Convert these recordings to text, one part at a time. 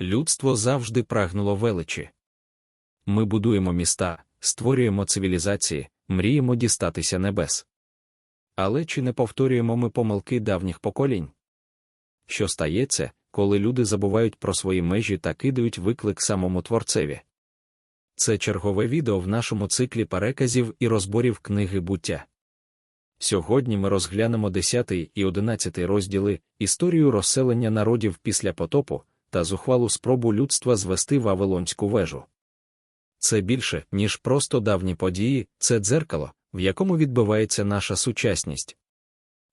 Людство завжди прагнуло величі. Ми будуємо міста, створюємо цивілізації, мріємо дістатися небес. Але чи не повторюємо ми помилки давніх поколінь? Що стається, коли люди забувають про свої межі та кидають виклик самому творцеві? Це чергове відео в нашому циклі переказів і розборів книги буття. Сьогодні ми розглянемо 10 і 11 розділи історію розселення народів після потопу та зухвалу спробу людства звести Вавилонську вежу. Це більше, ніж просто давні події, це дзеркало, в якому відбивається наша сучасність.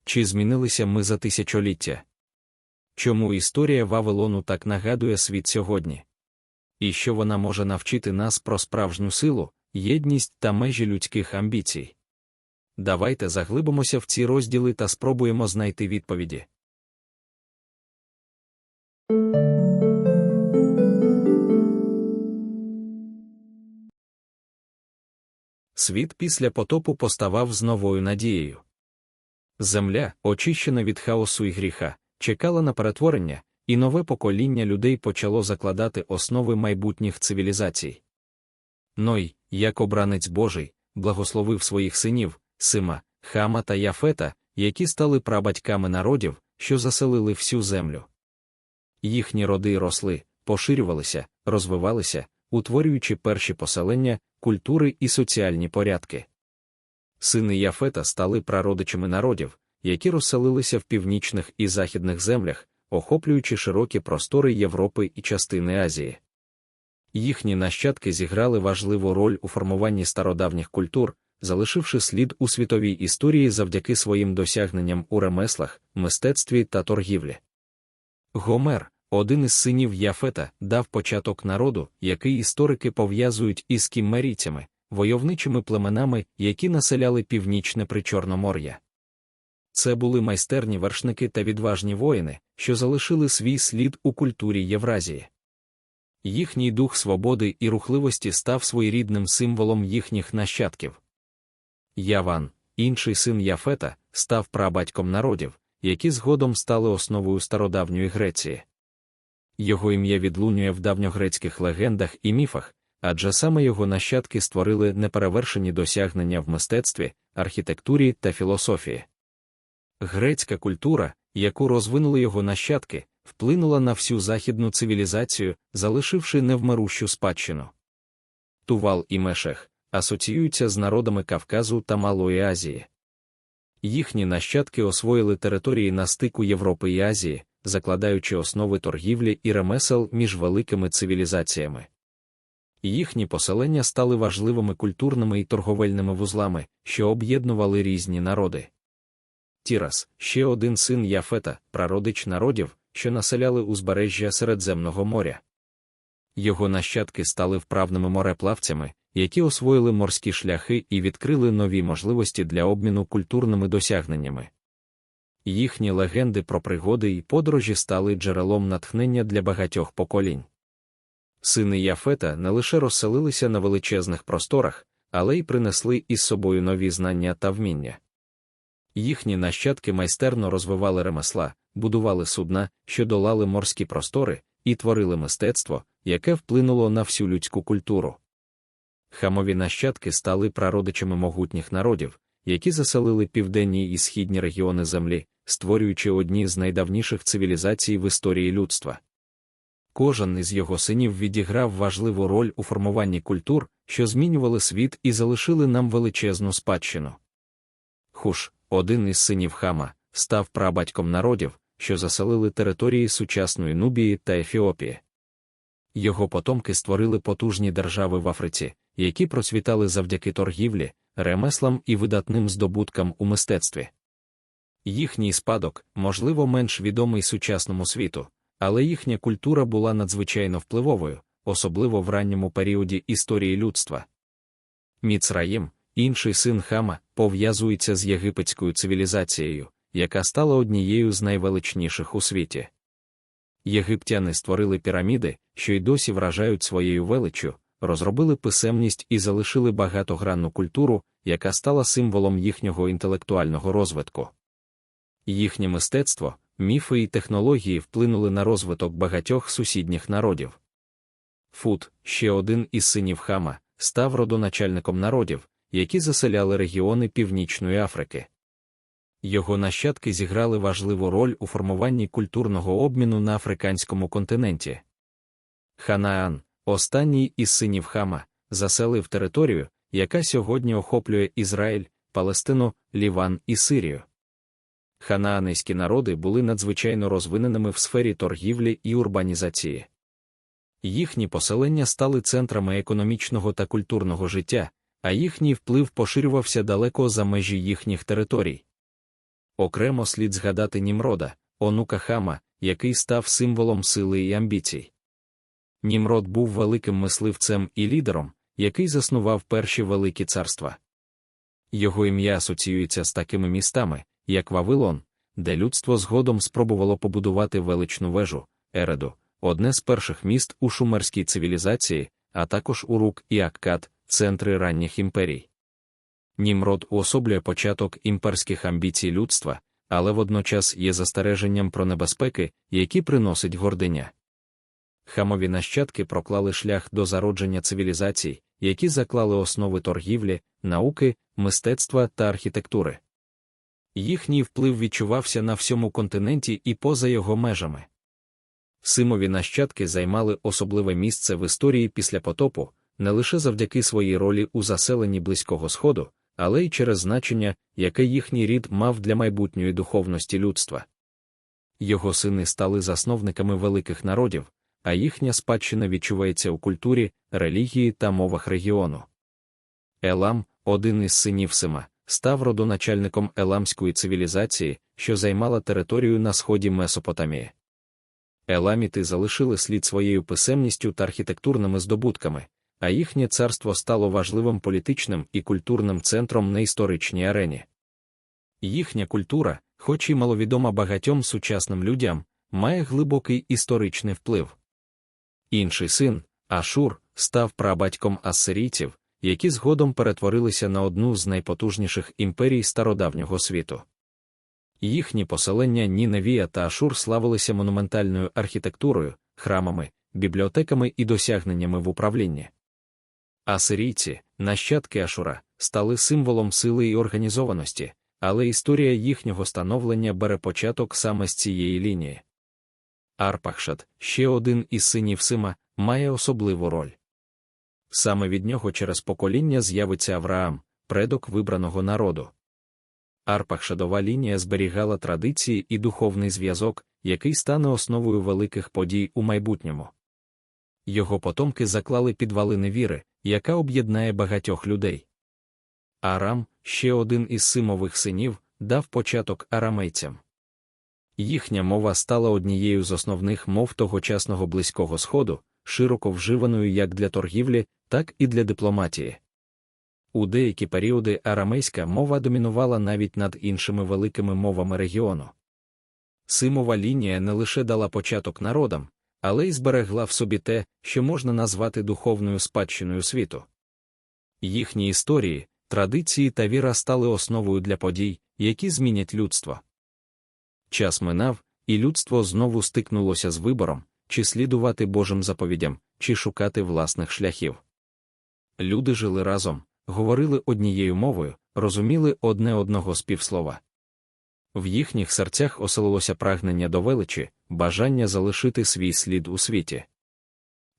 Чи змінилися ми за тисячоліття? Чому історія Вавилону так нагадує світ сьогодні? І що вона може навчити нас про справжню силу, єдність та межі людських амбіцій? Давайте заглибимося в ці розділи та спробуємо знайти відповіді. Світ після потопу поставав з новою надією. Земля, очищена від хаосу і гріха, чекала на перетворення, і нове покоління людей почало закладати основи майбутніх цивілізацій. Ной, як обранець Божий, благословив своїх синів, Сима, Хама та Яфета, які стали прабатьками народів, що заселили всю землю. Їхні роди росли, поширювалися, розвивалися, утворюючи перші поселення, культури і соціальні порядки. Сини Яфета стали прародичами народів, які розселилися в північних і західних землях, охоплюючи широкі простори Європи і частини Азії. Їхні нащадки зіграли важливу роль у формуванні стародавніх культур, залишивши слід у світовій історії завдяки своїм досягненням у ремеслах, мистецтві та торгівлі. Гомер, один із синів Яфета, дав початок народу, який історики пов'язують із кіммерійцями, войовничими племенами, які населяли північне причорномор'я. Це були майстерні вершники та відважні воїни, що залишили свій слід у культурі Євразії. Їхній дух свободи і рухливості став своєрідним символом їхніх нащадків. Яван, інший син Яфета, став прабатьком народів, які згодом стали основою стародавньої Греції. Його ім'я відлунює в давньогрецьких легендах і міфах, адже саме його нащадки створили неперевершені досягнення в мистецтві, архітектурі та філософії. Грецька культура, яку розвинули його нащадки, вплинула на всю західну цивілізацію, залишивши невмирущу спадщину. Тувал і Мешех асоціюються з народами Кавказу та Малої Азії. Їхні нащадки освоїли території на стику Європи і Азії, закладаючи основи торгівлі і ремесел між великими цивілізаціями. Їхні поселення стали важливими культурними і торговельними вузлами, що об'єднували різні народи. Тірас, ще один син Яфета, прародич народів, що населяли узбережжя Середземного моря. Його нащадки стали вправними мореплавцями, які освоїли морські шляхи і відкрили нові можливості для обміну культурними досягненнями. Їхні легенди про пригоди і подорожі стали джерелом натхнення для багатьох поколінь. Сини Яфета не лише розселилися на величезних просторах, але й принесли із собою нові знання та вміння. Їхні нащадки майстерно розвивали ремесла, будували судна, що долали морські простори, і творили мистецтво, яке вплинуло на всю людську культуру. Хамові нащадки стали прародичами могутніх народів, які заселили південні і східні регіони Землі, створюючи одні з найдавніших цивілізацій в історії людства. Кожен із його синів відіграв важливу роль у формуванні культур, що змінювали світ і залишили нам величезну спадщину. Хуш, один із синів хама, став прабатьком народів, що заселили території сучасної Нубії та Ефіопії. Його потомки створили потужні держави в Африці, які процвітали завдяки торгівлі, ремеслам і видатним здобуткам у мистецтві. Їхній спадок, можливо, менш відомий сучасному світу, але їхня культура була надзвичайно впливовою, особливо в ранньому періоді історії людства. Міцраїм, інший син хама, пов'язується з єгипетською цивілізацією, яка стала однією з найвеличніших у світі. Єгиптяни створили піраміди, що й досі вражають своєю величчю, розробили писемність і залишили багатогранну культуру, яка стала символом їхнього інтелектуального розвитку. Їхнє мистецтво, міфи і технології вплинули на розвиток багатьох сусідніх народів. Фут, ще один із синів хама, став родоначальником народів, які заселяли регіони Північної Африки. Його нащадки зіграли важливу роль у формуванні культурного обміну на африканському континенті. Ханаан, останній із синів хама, заселив територію, яка сьогодні охоплює Ізраїль, Палестину, Ліван і Сирію. Ханаанейські народи були надзвичайно розвиненими в сфері торгівлі і урбанізації. Їхні поселення стали центрами економічного та культурного життя, а їхній вплив поширювався далеко за межі їхніх територій. Окремо слід згадати Німрода, онука хама, який став символом сили і амбіцій. Німрод був великим мисливцем і лідером, який заснував перші великі царства. Його ім'я асоціюється з такими містами, як Вавилон, де людство згодом спробувало побудувати величну вежу, Ереду, одне з перших міст у шумерській цивілізації, а також Урук і Аккад, центри ранніх імперій. Німрод уособлює початок імперських амбіцій людства, але водночас є застереженням про небезпеки, які приносить гординя. Хамові нащадки проклали шлях до зародження цивілізацій, які заклали основи торгівлі, науки, мистецтва та архітектури. Їхній вплив відчувався на всьому континенті і поза його межами. Симові нащадки займали особливе місце в історії після потопу, не лише завдяки своїй ролі у заселенні Близького Сходу, але й через значення, яке їхній рід мав для майбутньої духовності людства. Його сини стали засновниками великих народів, а їхня спадщина відчувається у культурі, релігії та мовах регіону. Елам, один із синів Сима, став родоначальником еламської цивілізації, що займала територію на сході Месопотамії. Еламіти залишили слід своєю писемністю та архітектурними здобутками, а їхнє царство стало важливим політичним і культурним центром на історичній арені. Їхня культура, хоч і маловідома багатьом сучасним людям, має глибокий історичний вплив. Інший син, Ашур, став прабатьком ассирійців, які згодом перетворилися на одну з найпотужніших імперій стародавнього світу. Їхні поселення Ніневія та Ашур славилися монументальною архітектурою, храмами, бібліотеками і досягненнями в управлінні. Асирійці, нащадки Ашура, стали символом сили і організованості, але історія їхнього становлення бере початок саме з цієї лінії. Арпахшат, ще один із синів Сима, має особливу роль. Саме від нього через покоління з'явиться Авраам, предок вибраного народу. Арпахшадова лінія зберігала традиції і духовний зв'язок, який стане основою великих подій у майбутньому. Його потомки заклали підвалини віри, яка об'єднає багатьох людей. Арам, ще один із симових синів, дав початок арамейцям. Їхня мова стала однією з основних мов тогочасного Близького Сходу, широко вживаною як для торгівлі, так і для дипломатії. У деякі періоди арамейська мова домінувала навіть над іншими великими мовами регіону. Симова лінія не лише дала початок народам, але й зберегла в собі те, що можна назвати духовною спадщиною світу. Їхні історії, традиції та віра стали основою для подій, які змінять людство. Час минав, і людство знову стикнулося з вибором, чи слідувати Божим заповідям, чи шукати власних шляхів. Люди жили разом, говорили однією мовою, розуміли одне одного співслова. В їхніх серцях оселилося прагнення до величі, бажання залишити свій слід у світі.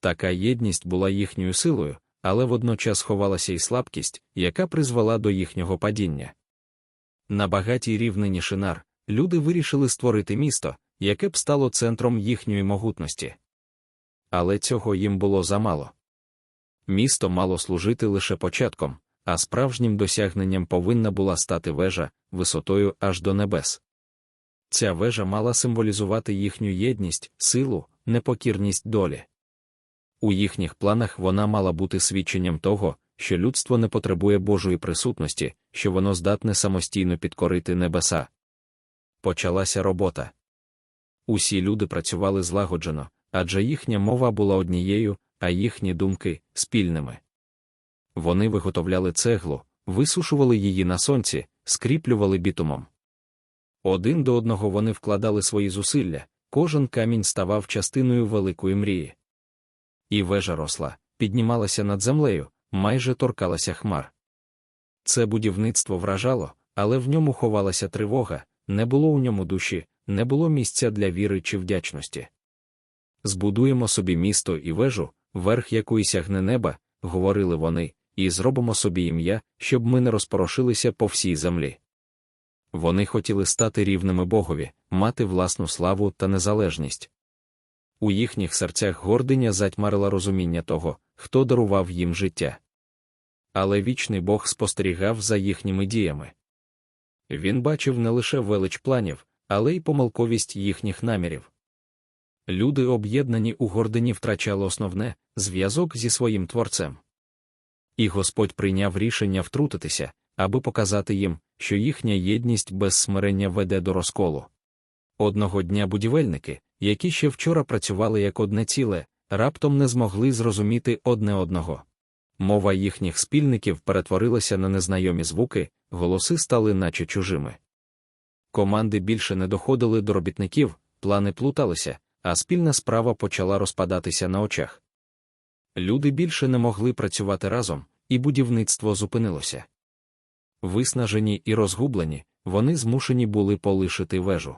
Така єдність була їхньою силою, але водночас ховалася й слабкість, яка призвела до їхнього падіння. На багатій рівнині Шинар люди вирішили створити місто, яке б стало центром їхньої могутності. Але цього їм було замало. Місто мало служити лише початком, а справжнім досягненням повинна була стати вежа висотою аж до небес. Ця вежа мала символізувати їхню єдність, силу, непокірність долі. У їхніх планах вона мала бути свідченням того, що людство не потребує Божої присутності, що воно здатне самостійно підкорити небеса. Почалася робота. Усі люди працювали злагоджено, адже їхня мова була однією, а їхні думки спільними. Вони виготовляли цеглу, висушували її на сонці, скріплювали бітумом. Один до одного вони вкладали свої зусилля, кожен камінь ставав частиною великої мрії. І вежа росла, піднімалася над землею, майже торкалася хмар. Це будівництво вражало, але в ньому ховалася тривога, не було у ньому душі, не було місця для віри чи вдячності. Збудуємо собі місто і вежу, верх якої сягне неба, говорили вони, і зробимо собі ім'я, щоб ми не розпорошилися по всій землі. Вони хотіли стати рівними Богові, мати власну славу та незалежність. У їхніх серцях гординя затьмарила розуміння того, хто дарував їм життя. Але вічний Бог спостерігав за їхніми діями. Він бачив не лише велич планів, але й помилковість їхніх намірів. Люди, об'єднані у гордині, втрачали основне зв'язок зі своїм творцем. І Господь прийняв рішення втрутитися, аби показати їм, що їхня єдність без смирення веде до розколу. Одного дня будівельники, які ще вчора працювали як одне ціле, раптом не змогли зрозуміти одне одного. Мова їхніх спільників перетворилася на незнайомі звуки, голоси стали наче чужими. Команди більше не доходили до робітників, плани плуталися, а спільна справа почала розпадатися на очах. Люди більше не могли працювати разом, і будівництво зупинилося. Виснажені і розгублені, вони змушені були полишити вежу.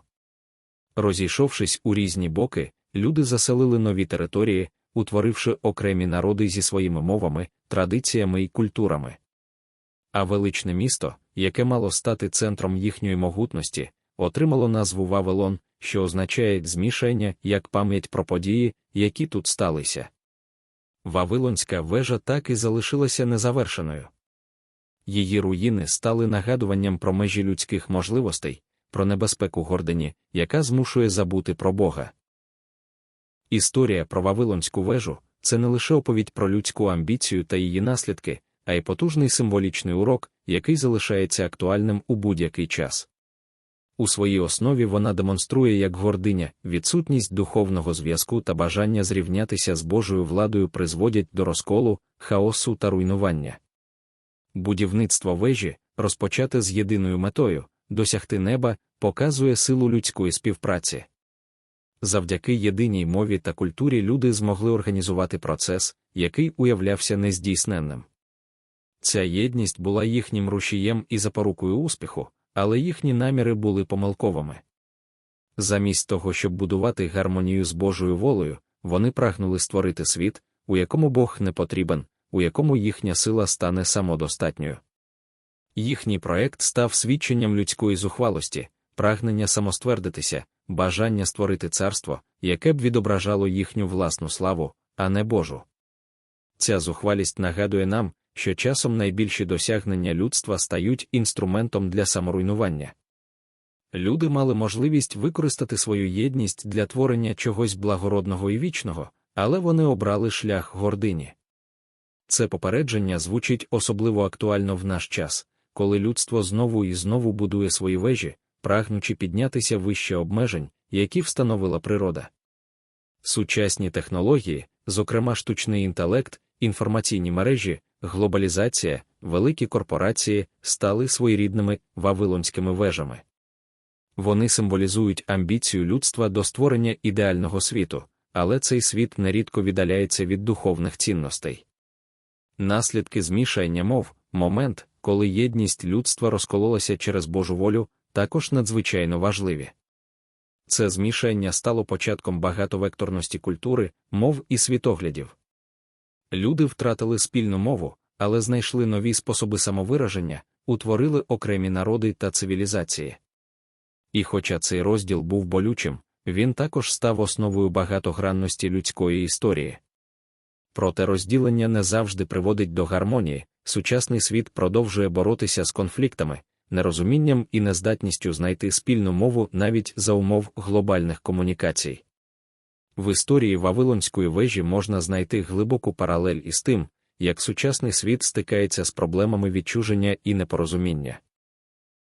Розійшовшись у різні боки, люди заселили нові території, утворивши окремі народи зі своїми мовами, традиціями і культурами. А величне місто, яке мало стати центром їхньої могутності, отримало назву Вавилон, що означає змішання як пам'ять про події, які тут сталися. Вавилонська вежа так і залишилася незавершеною. Її руїни стали нагадуванням про межі людських можливостей, про небезпеку гордині, яка змушує забути про Бога. Історія про Вавилонську вежу це не лише оповідь про людську амбіцію та її наслідки, а й потужний символічний урок, який залишається актуальним у будь-який час. У своїй основі вона демонструє як гординя, відсутність духовного зв'язку та бажання зрівнятися з Божою владою призводять до розколу, хаосу та руйнування. Будівництво вежі, розпочате з єдиною метою досягти неба, показує силу людської співпраці. Завдяки єдиній мові та культурі люди змогли організувати процес, який уявлявся нездійсненним. Ця єдність була їхнім рушієм і запорукою успіху, але їхні наміри були помилковими. Замість того, щоб будувати гармонію з Божою волею, вони прагнули створити світ, у якому Бог не потрібен, у якому їхня сила стане самодостатньою. Їхній проект став свідченням людської зухвалості, прагнення самоствердитися, бажання створити царство, яке б відображало їхню власну славу, а не Божу. Ця зухвалість нагадує нам, що часом найбільші досягнення людства стають інструментом для саморуйнування. Люди мали можливість використати свою єдність для творення чогось благородного і вічного, але вони обрали шлях гордині. Це попередження звучить особливо актуально в наш час, коли людство знову і знову будує свої вежі, прагнучи піднятися вище обмежень, які встановила природа. Сучасні технології, зокрема штучний інтелект, інформаційні мережі, глобалізація, великі корпорації стали своєрідними вавилонськими вежами. Вони символізують амбіцію людства до створення ідеального світу, але цей світ нерідко віддаляється від духовних цінностей. Наслідки змішання мов, момент, коли єдність людства розкололася через Божу волю, також надзвичайно важливі. Це змішання стало початком багатовекторності культури, мов і світоглядів. Люди втратили спільну мову, але знайшли нові способи самовираження, утворили окремі народи та цивілізації. І хоча цей розділ був болючим, він також став основою багатогранності людської історії. Проте розділення не завжди приводить до гармонії, сучасний світ продовжує боротися з конфліктами, нерозумінням і нездатністю знайти спільну мову навіть за умов глобальних комунікацій. В історії Вавилонської вежі можна знайти глибоку паралель із тим, як сучасний світ стикається з проблемами відчуження і непорозуміння.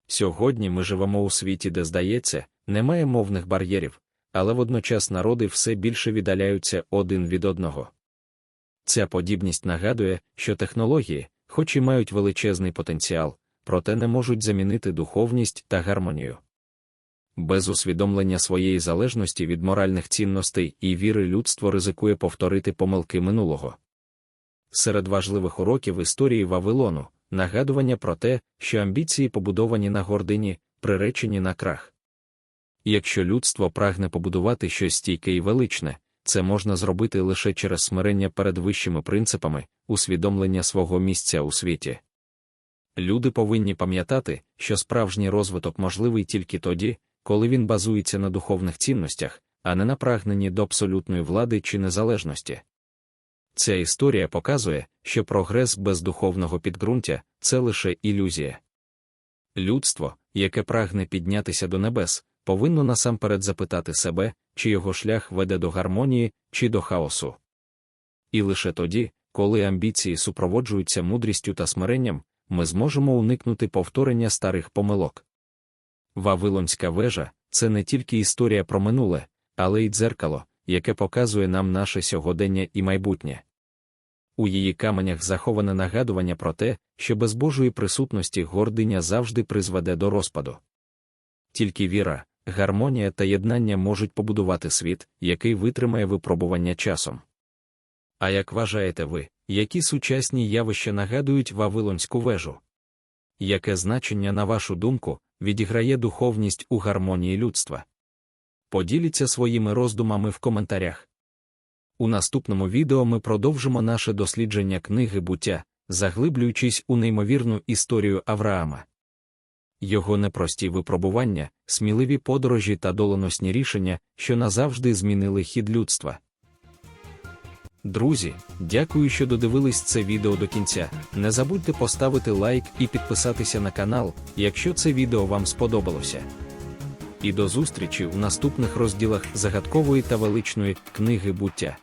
Сьогодні ми живемо у світі, де, здається, немає мовних бар'єрів, але водночас народи все більше віддаляються один від одного. Ця подібність нагадує, що технології, хоч і мають величезний потенціал, проте не можуть замінити духовність та гармонію. Без усвідомлення своєї залежності від моральних цінностей і віри людство ризикує повторити помилки минулого. Серед важливих уроків історії Вавилону нагадування про те, що амбіції побудовані на гордині, приречені на крах. Якщо людство прагне побудувати щось стійке і величне, це можна зробити лише через смирення перед вищими принципами, усвідомлення свого місця у світі. Люди повинні пам'ятати, що справжній розвиток можливий тільки тоді, коли він базується на духовних цінностях, а не на прагненні до абсолютної влади чи незалежності. Ця історія показує, що прогрес без духовного підґрунтя це лише ілюзія. Людство, яке прагне піднятися до небес, повинно насамперед запитати себе, чи його шлях веде до гармонії чи до хаосу. І лише тоді, коли амбіції супроводжуються мудрістю та смиренням, ми зможемо уникнути повторення старих помилок. Вавилонська вежа це не тільки історія про минуле, але й дзеркало, яке показує нам наше сьогодення і майбутнє. У її каменях заховане нагадування про те, що без Божої присутності гординя завжди призведе до розпаду. Тільки віра, гармонія та єднання можуть побудувати світ, який витримає випробування часом. А як вважаєте ви, які сучасні явища нагадують Вавилонську вежу? Яке значення, на вашу думку, відіграє духовність у гармонії людства? Поділіться своїми роздумами в коментарях. У наступному відео ми продовжимо наше дослідження книги буття, заглиблюючись у неймовірну історію Авраама. Його непрості випробування, сміливі подорожі та доленосні рішення, що назавжди змінили хід людства. Друзі, дякую, що додивились це відео до кінця. Не забудьте поставити лайк і підписатися на канал, якщо це відео вам сподобалося. І до зустрічі у наступних розділах загадкової та величної книги буття.